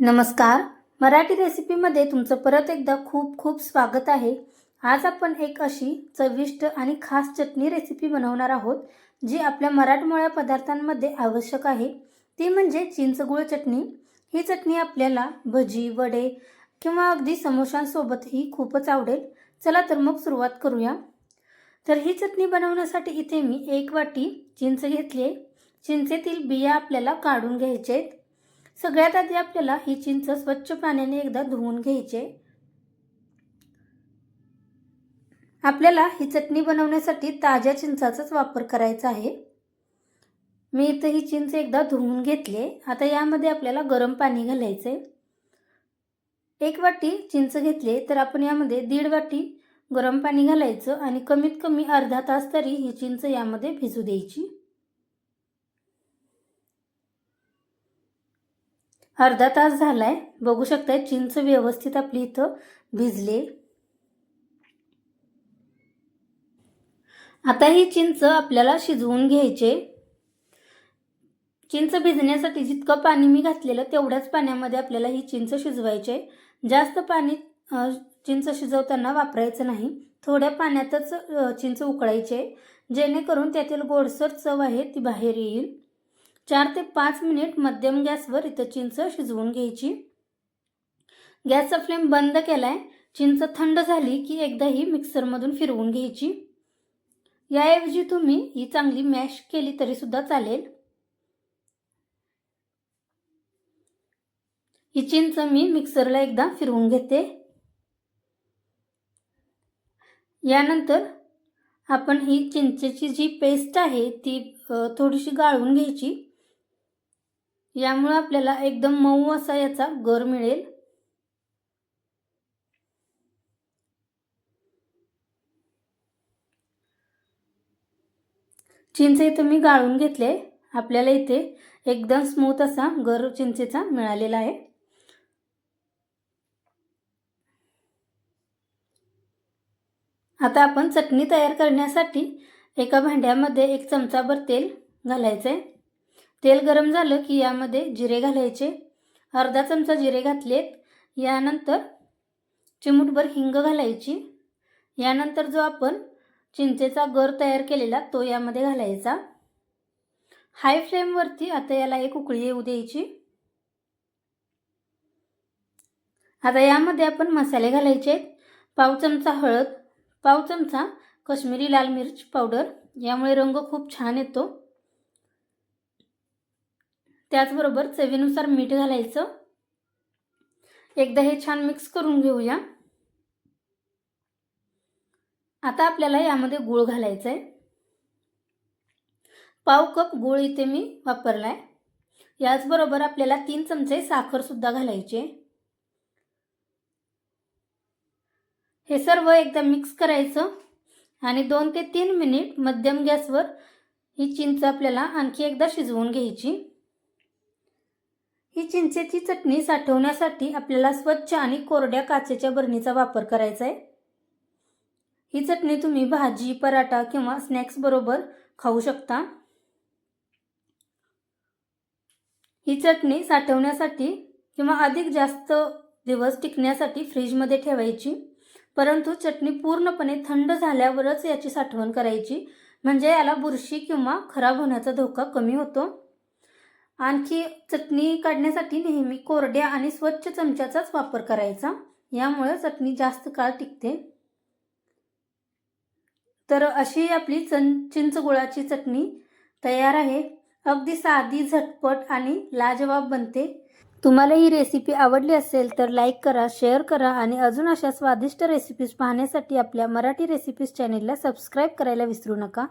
नमस्कार. मराठी रेसिपीमध्ये तुमचं परत एकदा खूप खूप स्वागत आहे. आज आपण एक अशी चविष्ट आणि खास चटणी रेसिपी बनवणार आहोत जी आपल्या मराठमोळ्या पदार्थांमध्ये आवश्यक आहे. ती म्हणजे चिंचगुळ चटणी. ही चटणी आपल्याला भजी वडे किंवा अगदी समोशांसोबतही खूपच आवडेल. चला तर मग सुरुवात करूया. तर ही चटणी बनवण्यासाठी इथे मी एक वाटी चिंच घेतली आहे. चिंचेतील बिया आपल्याला काढून घ्यायचे आहेत. सगळ्यात आधी आपल्याला ही चिंच स्वच्छ पाण्याने एकदा धुवून घ्यायचे आपल्याला ही चटणी बनवण्यासाठी ताज्या चिंचाचाच वापर करायचा आहे. मी इथं ही चिंच एकदा धुवून घेतले आता यामध्ये आपल्याला गरम पाणी घालायचं आहे. एक वाटी चिंच घेतले तर आपण यामध्ये दीड वाटी गरम पाणी घालायचं आणि कमीत कमी अर्धा तास तरी ही चिंच यामध्ये भिजू द्यायची. अर्धा तास झालाय. बघू शकताय चिंच व्यवस्थित आपली इथं भिजले. आता ही चिंच आपल्याला शिजवून घ्यायचे. चिंच भिजण्यासाठी जितकं पाणी मी घातलेलं तेवढ्याच पाण्यामध्ये आपल्याला ही चिंच शिजवायचे. जास्त पाणी चिंच शिजवताना वापरायचं नाही. थोड्या पाण्यातच चिंच उकळायचे. जेणेकरून त्यातील गोडसर चव आहे ती बाहेर येईल. चार ते पाच मिनिट मध्यम गॅसवर इथं चिंच शिजवून घ्यायची. गॅसचा फ्लेम बंद केलाय. चिंच थंड झाली की एकदा ही मिक्सरमधून फिरवून घ्यायची. याऐवजी तुम्ही ही चांगली मॅश केली तरी सुद्धा चालेल. ही चिंच मी मिक्सरला एकदा फिरवून घेते. यानंतर आपण ही चिंचेची जी पेस्ट आहे ती थोडीशी गाळून घ्यायची. यामुळे आपल्याला एकदम मऊ असा याचा गर मिळेल. चिंच इथं मी गाळून घेतले. आपल्याला इथे एकदम स्मूथ असा गर चिंचेचा मिळालेला आहे. आता आपण चटणी तयार करण्यासाठी एका भांड्यामध्ये एक चमचाभर तेल घालायचं आहे तेल गरम झालं की यामध्ये जिरे घालायचे. अर्धा चमचा जिरे घातलेत. यानंतर चिमूटभर हिंग घालायची. यानंतर जो आपण चिंचेचा गर तयार केलेला तो यामध्ये घालायचा. हाय फ्लेमवरती आता याला एक उकळी येऊ द्यायची. आता यामध्ये आपण मसाले घालायचे पाव चमचा हळद पाव चमचा कश्मीरी लाल मिरची पावडर. यामुळे रंग खूप छान येतो. त्याचबरोबर चवीनुसार मीठ घालायचं. एकदा हे छान मिक्स करून घेऊया. आता आपल्याला यामध्ये गूळ घालायचं आहे पाव कप गूळ इथे मी वापरला आहे याचबरोबर आपल्याला तीन चमचे साखरसुद्धा घालायचे हे सर्व एकदा मिक्स करायचं आणि दोन ते तीन मिनिट मध्यम गॅसवर ही चिंच आपल्याला आणखी एकदा शिजवून घ्यायची. ही चिंचेची चटणी साठवण्यासाठी आपल्याला स्वच्छ आणि कोरड्या काचेच्या बरणीचा वापर करायचा आहे. ही चटणी तुम्ही भाजी पराठा किंवा स्नॅक्स बरोबर खाऊ शकता. ही चटणी साठवण्यासाठी किंवा अधिक जास्त दिवस टिकण्यासाठी फ्रीजमध्ये ठेवायची. परंतु चटणी पूर्णपणे थंड झाल्यावरच याची साठवण करायची. म्हणजे याला बुरशी किंवा खराब होण्याचा धोका कमी होतो. आणखी चटणी काढण्यासाठी नेहमी कोरड्या आणि स्वच्छ चमच्याचाच वापर करायचा. यामुळे चटणी जास्त काळ टिकते. तर अशी आपली चन चिंचगुळाची चटणी तयार आहे. अगदी साधी झटपट आणि लाजवाब बनते. तुम्हाला ही रेसिपी आवडली असेल तर लाईक करा शेअर करा आणि अजून अशा स्वादिष्ट रेसिपीज पाहण्यासाठी आपल्या मराठी रेसिपीज चॅनेलला सबस्क्राईब करायला विसरू नका.